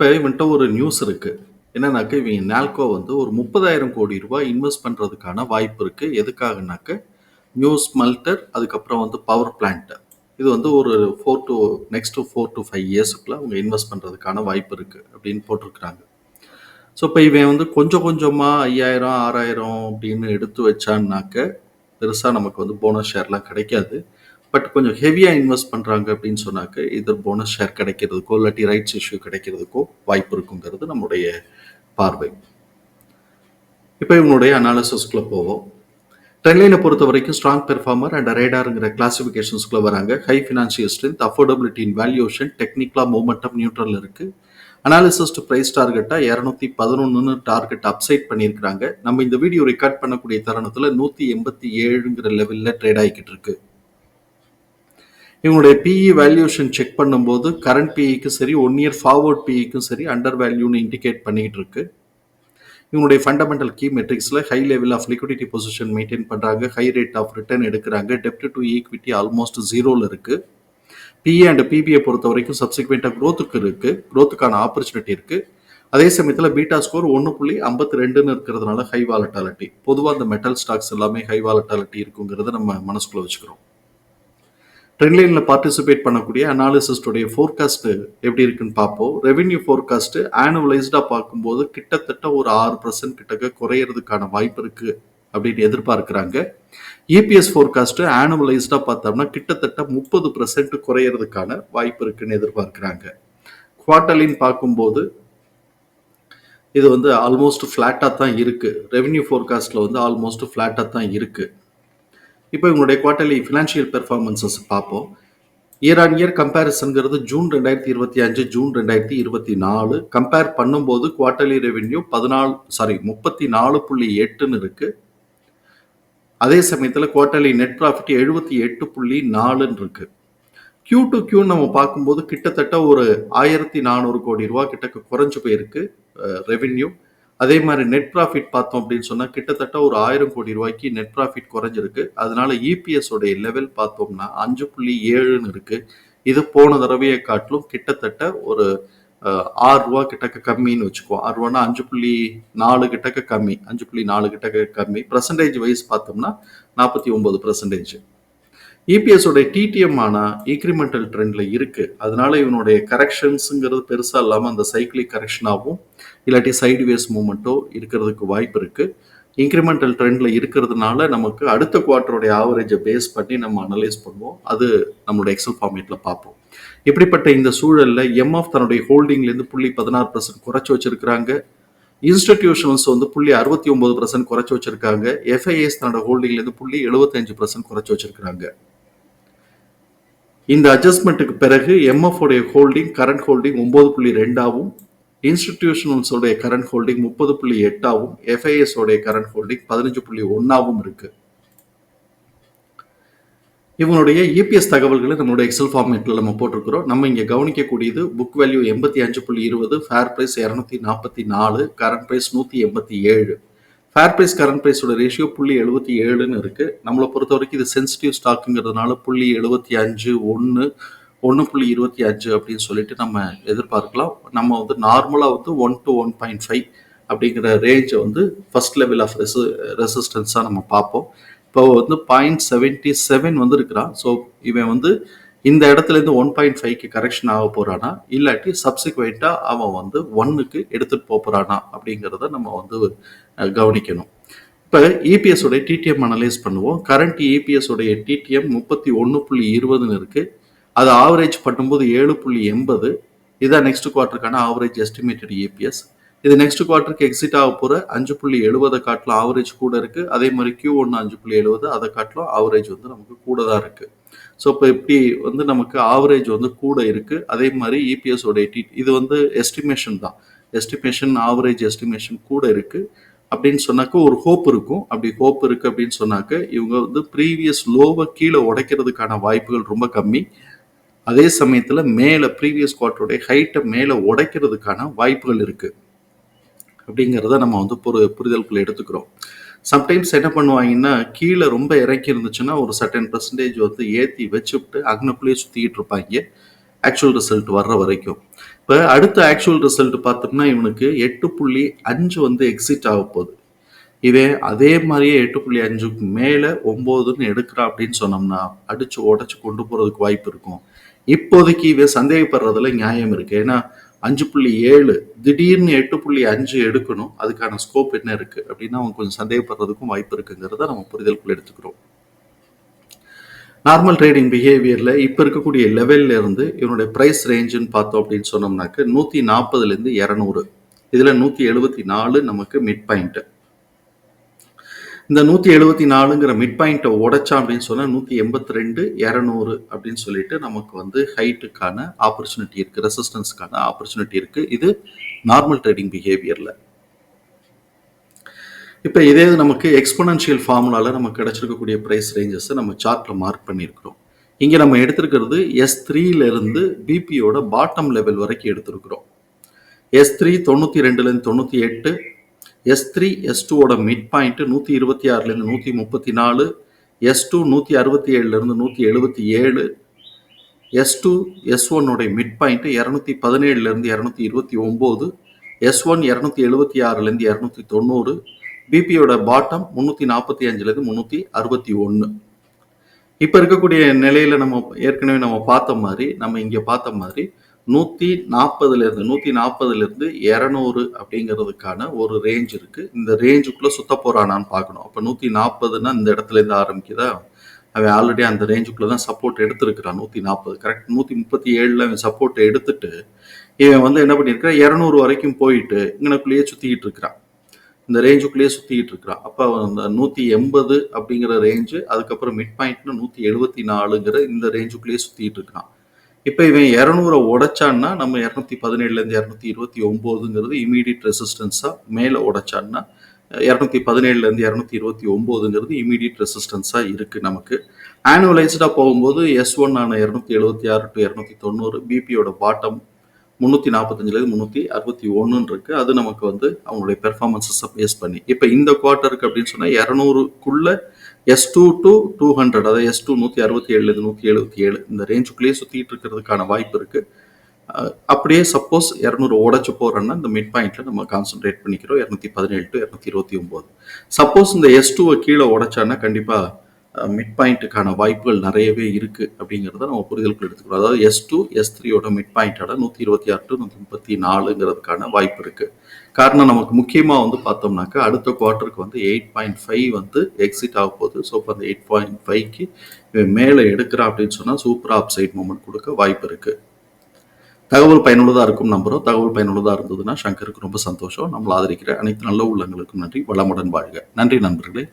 இப்போ இவன்ட்ட ஒரு நியூஸ் இருக்கு. என்னன்னாக்க இவங்க நால்கோ வந்து ஒரு முப்பதாயிரம் கோடி ரூபாய் இன்வெஸ்ட் பண்ணுறதுக்கான வாய்ப்பு இருக்கு. எதுக்காகனாக்க நியூஸ் மல்டர் அதுக்கப்புறம் வந்து பவர் பிளான்ட் இது வந்து ஒரு four to next four to five இயர்ஸுக்குள்ள அவங்க இன்வெஸ்ட் பண்ணுறதுக்கான வாய்ப்பு இருக்கு அப்படின்னு போட்டிருக்கிறாங்க. ஸோ இப்போ இவன் வந்து கொஞ்சம் கொஞ்சமாக ஐயாயிரம் ஆறாயிரம் அப்படின்னு எடுத்து வச்சான்னாக்க பெருசாக நமக்கு வந்து போனஸ் ஷேர்லாம் கிடைக்காது. பட் கொஞ்சம் ஹெவியாக இன்வெஸ்ட் பண்ணுறாங்க அப்படின்னு சொன்னாக்க இது போனஸ் ஷேர் கிடைக்கிறதுக்கோ இல்லாட்டி ரைட்ஸ் இஷ்யூ கிடைக்கிறதுக்கோ வாய்ப்பு இருக்குங்கிறது நம்முடைய பார்வை. இப்போ இவனுடைய அனாலிசிஸ்குள்ளே போவோம். ட்ரெண்ட்லைனை பொறுத்த வரைக்கும் ஸ்ட்ராங் பெர்ஃபார்மர் அண்ட் ரேடாருங்கிற கிளாசிஃபிகேஷன்ஸ்குள்ளே வராங்க. High financial strength affordability in valuation டெக்னிக்கலாக மூமெண்டம் நியூட்ரல் இருக்குது அனாலிசிஸ் டு ப்ரைஸ் டார்கெட்டாக இரநூத்தி பதினொன்றுன்னு டார்கெட் அப்சைட் பண்ணியிருக்கிறாங்க. நம்ம இந்த வீடியோ ரெக்கார்ட் பண்ணக்கூடிய தருணத்தில் நூற்றி எண்பத்தி ஏழுங்கிற லெவலில் ட்ரேட் ஆகிக்கிட்டு இருக்குது இவங்களுடைய பிஇ வேல்யூஷன் செக் பண்ணும்போது கரண்ட் பிஇக்கும் சரி ஒன் இயர் ஃபார்வர்ட் பிஇக்கும் சரி அண்டர் வேல்யூன்னு இண்டிகேட் பண்ணிக்கிட்டு இருக்கு. இவங்களுடைய fundamental key மெட்ரிக்ஸில் high level of liquidity position maintain பண்ணுறாங்க ஹை ரேட் ஆஃப் ரிட்டர்ன் எடுக்கிறாங்க டெப்ட் டு ஈக்விட்டி ஆல்மோஸ்ட் ஜீரோவில் இருக்குது பிஏ அண்ட் பிபிஐ பொறுத்த வரைக்கும் சப்சிக்வெண்ட்டாக க்ரோத்துக்கு இருக்குது க்ரோத்துக்கான ஆப்பர்ச்சுனிட்டி இருக்குது அதே சமயத்தில் பீட்டா ஸ்கோர் ஒன்று புள்ளி ஐம்பத்தி ரெண்டுன்னு இருக்கிறதுனால ஹை வாலட்டாலிட்டி பொதுவாக அந்த மெட்டல் ஸ்டாக்ஸ் எல்லாமே ஹை வாலட்டாலிட்டி இருக்குங்கிறத நம்ம மனசுக்குள்ளே வச்சுக்கிறோம். ட்ரெண்ட்லைனில் பார்ட்டிசிபேட் பண்ணக்கூடிய அனாலிசிஸ்டுடைய ஃபோர்காஸ்ட்டு எப்படி இருக்குன்னு பார்ப்போம். ரெவென்யூ ஃபோர்காஸ்ட்டு ஆனுவலைஸ்டாக பார்க்கும்போது கிட்டத்தட்ட ஒரு ஆறு பர்சன்ட் கிட்டக்க குறையிறதுக்கான வாய்ப்பு இருக்குது அப்படின்னு எதிர்பார்க்குறாங்க. இபிஎஸ் ஃபோர்காஸ்ட்டு ஆனுவலைஸ்டாக பார்த்தோம்னா கிட்டத்தட்ட முப்பது பர்சன்ட் குறையிறதுக்கான வாய்ப்பு இருக்குன்னு எதிர்பார்க்குறாங்க. குவார்டர்லின்னு பார்க்கும்போது இது வந்து ஆல்மோஸ்ட் ஃப்ளாட்டாக தான் இருக்குது ரெவென்யூ ஃபோர்காஸ்ட்டில் வந்து ஆல்மோஸ்ட் ஃப்ளாட்டாக தான் இருக்குது இப்போ இவங்களுடைய குவார்டர்லி ஃபினான்ஷியல் பெர்ஃபார்மன்சஸ் பார்ப்போம். இயர் ஆன் இயர் கம்பேரிசன்கிறது ஜூன் ரெண்டாயிரத்தி இருபத்தி அஞ்சு ஜூன் ரெண்டாயிரத்தி இருபத்தி நாலு. கம்பேர் பண்ணும்போது குவார்டர்லி ரெவென்யூ பதினாலு சாரி முப்பத்தி நாலு புள்ளி எட்டுன்னு இருக்குது அதே சமயத்தில் குவார்டர்லி நெட் ப்ராஃபிட் எழுபத்தி எட்டு புள்ளி நாலுன்னு இருக்கு. கியூ டு கியூ நம்ம பார்க்கும்போது கிட்டத்தட்ட ஒரு ஆயிரத்தி நானூறு கோடி ரூபா கிட்ட குறைஞ்சு போயிருக்கு ரெவென்யூ அதே மாதிரி நெட் ப்ராஃபிட் பார்த்தோம் அப்படின்னு சொன்னால் கிட்டத்தட்ட ஒரு ஆயிரம் கோடி ரூபாய்க்கு நெட் ப்ராஃபிட் குறைஞ்சிருக்கு. அதனால இபிஎஸ் உடைய லெவல் பார்த்தோம்னா அஞ்சு புள்ளி ஏழுன்னு இருக்கு. இது போன தடவையை காட்டிலும் கிட்டத்தட்ட ஒரு ஆறு ரூபா கிட்டக்க கம்மின்னு வச்சுக்குவோம் ஆறு ரூபானா அஞ்சு புள்ளி நாலு கிட்டக்க கம்மி. அஞ்சு புள்ளி நாலு கிட்டக்க கம்மி. பர்சன்டேஜ் வைஸ் பார்த்தோம்னா நாற்பத்தி ஒன்பது பர்சன்டேஜ் இபிஎஸோடைய டிடிஎம் ஆனால் இன்க்ரிமெண்டல் ட்ரெண்டில் இருக்குது அதனால இவனுடைய கரெக்ஷன்ஸுங்கிறது பெருசாக இல்லாமல் அந்த சைக்கிளிக் கரெக்ஷனாகவும் இல்லாட்டி சைடு வேஸ் மூமெண்ட்டோ இருக்கிறதுக்கு வாய்ப்பு இருக்குது இன்க்ரிமெண்டல் ட்ரெண்டில் இருக்கிறதுனால நமக்கு அடுத்த குவார்ட்டருடைய ஆவரேஜை பேஸ் பண்ணி நம்ம அனலைஸ் பண்ணுவோம். அது நம்மளோட எக்ஸல் ஃபார்மேட்டில் பார்ப்போம். இப்படிப்பட்ட இந்த சூழலில் எம்எஃப் தன்னுடைய ஹோல்டிங்லேருந்து புள்ளி பதினாறு பர்சன்ட் குறைச்சி வச்சுருக்கிறாங்க. இன்ஸ்டிடியூஷனல்ஸ் வந்து புள்ளி அறுபத்தி ஒன்பது பர்சன்ட் குறைச்சி வச்சிருக்காங்க. எஃப்ஐஎஸ் தன்னோட ஹோல்டிங்லேருந்து புள்ளி எழுபத்தஞ்சு பர்சன்ட் குறைச்சி வச்சிருக்காங்க இந்த அட்ஜஸ்ட்மெண்ட்டுக்கு பிறகு எம்எஃப்ஓடைய ஹோல்டிங் கரண்ட் ஹோல்டிங் ஒன்பது புள்ளி ரெண்டாவும் இன்ஸ்டிடியூஷனல்ஸோடைய கரண்ட் ஹோல்டிங் முப்பது புள்ளி எட்டாவும் எஃப்ஐஎஸோடைய கரண்ட் ஹோல்டிங் பதினஞ்சு புள்ளி ஒன்றாகவும் இருக்கு. இவங்களுடைய இபிஎஸ் தகவல்களை நம்மளுடைய எக்ஸல் ஃபார்மேட்டில் நம்ம போட்டிருக்கிறோம். நம்ம இங்கே கவனிக்கக்கூடியது புக் வேல்யூ எண்பத்தி அஞ்சு புள்ளி இருபது ஃபேர் ப்ரைஸ் இரநூத்தி நாற்பத்தி நாலு கரண்ட் ப்ரைஸ் நூற்றி எண்பத்தி ஏழு. ஃபேர் ப்ரைஸ் கரண்ட் ப்ரைஸோட ரேஷியோ புள்ளி எழுபத்தி ஏழுன்னு இருக்குது நம்மளை பொறுத்த வரைக்கும் இது சென்சிட்டிவ் ஸ்டாக்குங்கிறதுனால புள்ளி எழுபத்தி அஞ்சு ஒன்று ஒன்று புள்ளி இருபத்தி அஞ்சு அப்படின்னு சொல்லிட்டு நம்ம எதிர்பார்க்கலாம். நம்ம வந்து நார்மலாக வந்து one to one point five அப்படிங்கிற ரேஞ்சை வந்து ஃபர்ஸ்ட் லெவல் ஆஃப் ரெசி ரெசிஸ்டன்ஸாக நம்ம பார்ப்போம். இப்போ வந்து பாயிண்ட் செவன்ட்டி செவன் வந்து இருக்கிறான் ஸோ இவன் வந்து இந்த இடத்துலேருந்து ஒன் பாயிண்ட் ஃபைவ்க்கு கரெக்ஷன் ஆக போகிறானா இல்லாட்டி சப்சிக்வெண்ட்டாக அவன் வந்து ஒன்னுக்கு எடுத்துகிட்டு போக போகிறானா அப்படிங்கிறத நம்ம வந்து கவனிக்கணும். இப்போ இபிஎஸ் உடைய டிடிஎம் அனலைஸ் பண்ணுவோம். கரண்ட் இபிஎஸ் உடைய டிடிஎம் முப்பத்தி ஒன்று புள்ளி இருபதுன்னு இருக்குது அது ஆவரேஜ் பண்ணும்போது ஏழு புள்ளி எண்பது. இதான் நெக்ஸ்ட் குவார்ட்டருக்கான ஆவரேஜ் எஸ்டிமேட்டட் ஏபிஎஸ் இது நெக்ஸ்ட் குவார்ட்டருக்கு எக்ஸிட் ஆக போகிற அஞ்சு புள்ளி எழுபதை காட்டிலும் ஆவரேஜ் கூட இருக்குது அதே மாதிரி கியூ ஒன்று அஞ்சு புள்ளி எழுபது அதை காட்டிலும் ஆவரேஜ் வந்து நமக்கு கூட தான் இருக்குது ஸோ இப்போ இப்படி வந்து நமக்கு ஆவரேஜ் வந்து கூட இருக்குது அதே மாதிரி இபிஎஸ் உடைய டி இது வந்து எஸ்டிமேஷன் தான். எஸ்டிமேஷன் ஆவரேஜ் எஸ்டிமேஷன் கூட இருக்குது அப்படின்னு சொன்னாக்க ஒரு ஹோப் இருக்கும். அப்படி ஹோப் இருக்குது அப்படின்னு சொன்னாக்க இவங்க வந்து ப்ரீவியஸ் லோவை கீழே உடைக்கிறதுக்கான வாய்ப்புகள் ரொம்ப கம்மி. அதே சமயத்தில் மேலே ப்ரீவியஸ் குவார்ட்டருடைய ஹைட்டை மேலே உடைக்கிறதுக்கான வாய்ப்புகள் இருக்குது அப்படிங்கிறத நம்ம வந்து ஒரு புரிதலுக்குள்ள எடுத்துக்கிறோம். சம்டைம்ஸ் என்ன பண்ணுவாங்கன்னா கீழே ரொம்ப இறக்கி இருந்துச்சுன்னா ஒரு சர்டன் பர்சன்டேஜ் வந்து ஏற்றி வச்சுவிட்டு அக்னப்புலேயே சுற்றிக்கிட்டு இருப்பாங்க. ஆக்சுவல் ரிசல்ட் வர்ற வரைக்கும். இப்போ அடுத்த ஆக்சுவல் ரிசல்ட் பார்த்தோம்னா இவனுக்கு எட்டு புள்ளி அஞ்சு வந்து எக்ஸிட் ஆக போகுது. இவன் அதே மாதிரியே எட்டு புள்ளி அஞ்சுக்கு மேலே ஒம்போதுன்னு எடுக்கிறான் அப்படின்னு சொன்னோம்னா அடிச்சு உடச்சு கொண்டு போகிறதுக்கு வாய்ப்பு இருக்கும். இப்போதைக்கு இவன் சந்தேகப்படுறதுல நியாயம் இருக்குது ஏன்னா அஞ்சு புள்ளி ஏழு திடீர்னு எட்டு புள்ளி அஞ்சு எடுக்கணும் அதுக்கான ஸ்கோப் என்ன இருக்கு? அப்படின்னா அவங்க கொஞ்சம் சந்தேகப்படுறதுக்கும் வாய்ப்பு இருக்குங்கிறத நம்ம புரிதலுக்குள்ள எடுத்துக்கிறோம். நார்மல் ட்ரேடிங் பிஹேவியரில் இப்போ இருக்கக்கூடிய லெவல்ல இருந்து இவனுடைய ப்ரைஸ் ரேஞ்சுன்னு பார்த்தோம் அப்படின்னு சொன்னோம்னாக்க நூற்றி நாற்பதுலேருந்து இரநூறு. இதில் நூற்றி எழுபத்தி நாலு நமக்கு மிட் பாயிண்ட்டு இந்த நூற்றி எழுபத்தி நாலுங்கிற மிட் பாயிண்ட்டை உடைச்சா அப்படின்னு சொன்னால் நூற்றி எண்பத்தி ரெண்டு இரநூறு அப்படின்னு சொல்லிட்டு நமக்கு வந்து ஹைட்டுக்கான ஆப்பர்ச்சுனிட்டி இருக்குது ரெசிஸ்டன்ஸ்க்கான ஆப்பர்ச்சுனிட்டி இருக்குது இது நார்மல் ட்ரேடிங் பிஹேவியரில் இப்போ இதே இது நமக்கு எக்ஸ்பனன்ஷியல் ஃபார்முலாவில் நமக்கு கிடச்சிருக்கக்கூடிய ப்ரைஸ் ரேஞ்சஸை நம்ம சார்ட்டில் மார்க் பண்ணியிருக்கிறோம். இங்கே நம்ம எடுத்திருக்கிறது எஸ் த்ரீலேருந்து பிபியோட பாட்டம் லெவல் வரைக்கும் எடுத்திருக்கிறோம். எஸ் த்ரீ தொண்ணூற்றி ரெண்டுலேருந்து தொண்ணூற்றி எட்டு எஸ் த்ரீ எஸ் டூவோட மிட் பாயிண்ட்டு நூற்றி இருபத்தி ஆறுலேருந்து நூற்றி முப்பத்தி நாலு எஸ் டூ நூற்றி அறுபத்தி ஏழுலேருந்து நூற்றி எழுபத்தி ஏழு எஸ் டூ எஸ் ஒன்னோடைய மிட் பாயிண்ட்டு இரநூத்தி பதினேழுலேருந்து இரநூத்தி இருபத்தி ஒம்பது எஸ் ஒன் இரநூத்தி எழுபத்தி ஆறுலேருந்து இரநூத்தி தொண்ணூறு பிபியோட பாட்டம் முந்நூற்றி நாற்பத்தி அஞ்சுலேருந்து முந்நூற்றி அறுபத்தி ஒன்று இப்போ இருக்கக்கூடிய நிலையில் நம்ம ஏற்கனவே நம்ம பார்த்த மாதிரி நம்ம இங்கே பார்த்த மாதிரி நூற்றி நாற்பதுலேருந்து நூற்றி நாற்பதுலேருந்து இரநூறு அப்படிங்கிறதுக்கான ஒரு ரேஞ்ச் இருக்குது இந்த ரேஞ்சுக்குள்ளே சுத்த போகிறானான்னு பார்க்கணும். அப்போ நூற்றி நாற்பதுன்னா இந்த இடத்துலேருந்து ஆரம்பிக்குதா? அவன் ஆல்ரெடி அந்த ரேஞ்சுக்குள்ளே தான் சப்போர்ட் எடுத்திருக்கிறான் நூற்றி நாற்பது கரெக்ட் நூற்றி முப்பத்தி ஏழில் அவன் சப்போர்ட் எடுத்துட்டு இவன் வந்து என்ன பண்ணியிருக்கான் இரநூறு வரைக்கும் போயிட்டு இங்கனக்குள்ளேயே சுற்றிக்கிட்டு இருக்கிறான். இந்த ரேஞ்சுக்குள்ளேயே சுற்றிக்கிட்டு இருக்கிறான். அப்போ அந்த நூற்றி எண்பது அப்படிங்கிற ரேஞ்சு அதுக்கப்புறம் மிட் பாயிண்ட்னு நூற்றி எழுபத்தி நாலுங்கிற இந்த ரேஞ்சுக்குள்ளேயே சுற்றிக்கிட்டு இருக்கிறான். இப்போ இவன் இரநூறை உடைச்சான்னா நம்ம இரநூத்தி பதினேழுலேருந்து இரநூத்தி இருபத்தி ஒம்போதுங்கிறது இமீடியட் ரெசிஸ்டன்ஸாக மேலே உடைச்சான்னா இரநூத்தி பதினேழுலேருந்து இரநூத்தி இருபத்தி ஒம்போதுங்கிறது இமீடியட் ரெசிஸ்டன்ஸாக இருக்குது நமக்கு. ஆனுவலைஸ்டாக போகும்போது எஸ் ஒன் ஆன இரநூத்தி எழுபத்தி ஆறு டு இரநூத்தி தொண்ணூறு பிபியோட பாட்டம் முந்நூற்றி நாற்பத்தஞ்சிலேருந்து முந்நூற்றி அறுபத்தி ஒன்றுன்னு இருக்குது அது நமக்கு வந்து அவங்களுடைய பெர்ஃபார்மன்ஸஸை பேஸ் பண்ணி. இப்போ இந்த குவார்ட்டருக்கு அப்படின்னு சொன்னால் இரநூறுக்குள்ளே S two to two hundred அதாவது எஸ் டூ நூற்றி அறுபத்தி ஏழுலேருந்து நூற்றி எழுபத்தி ஏழு இந்த ரேஞ்சுக்குள்ளேயே சுற்றிட்டு இருக்கிறதுக்கான வாய்ப்பு இருக்குது அப்படியே சப்போஸ் இரநூறு உடச்சு போகிறோன்னா இந்த மிட் பாயிண்ட்டில் நம்ம கான்சன்ட்ரேட் பண்ணிக்கிறோம். இரநூத்தி பதினேழு டு இரநூத்தி இருபத்தி ஒம்பது சப்போஸ் இந்த எஸ் டூவை கீழே உடைச்சான்னா கண்டிப்பாக மிட் பாயிண்ட்டுக்கான வாய்ப்புகள் நிறையவே இருக்குது அப்படிங்கிறத நம்ம புரிதலுக்குள் எடுத்துக்கிறோம் அதாவது எஸ் டூ எஸ் த்ரீயோட மிட் பாயிண்டோட நூற்றி இருபத்தி ஆறு டு நூற்றி முப்பத்தி நாலுங்கிறதுக்கான வாய்ப்பு இருக்குது காரணம் நமக்கு முக்கியமாக வந்து பார்த்தோம்னாக்கா அடுத்த குவார்ட்டருக்கு வந்து எயிட் பாயிண்ட் ஃபைவ் வந்து எக்ஸிட் ஆக போகுது. ஸோ இப்போ அந்த எயிட் பாயிண்ட் ஃபைவ்க்கு மேலே எடுக்கிறா அப்படின்னு சொன்னால் சூப்பர் ஆப்சைட் மூமெண்ட் கொடுக்க வாய்ப்பு இருக்குது தகவல் பயனுள்ளதாக இருக்கும் நம்புகிறோம் தகவல் பயனுள்ளதாக இருந்ததுன்னா சங்கருக்கு ரொம்ப சந்தோஷம். நம்மளை ஆதரிக்கிற அனைத்து நல்ல உள்ளங்களுக்கும் நன்றி. வளமுடன் வாழ்க. நன்றி நண்பர்களே.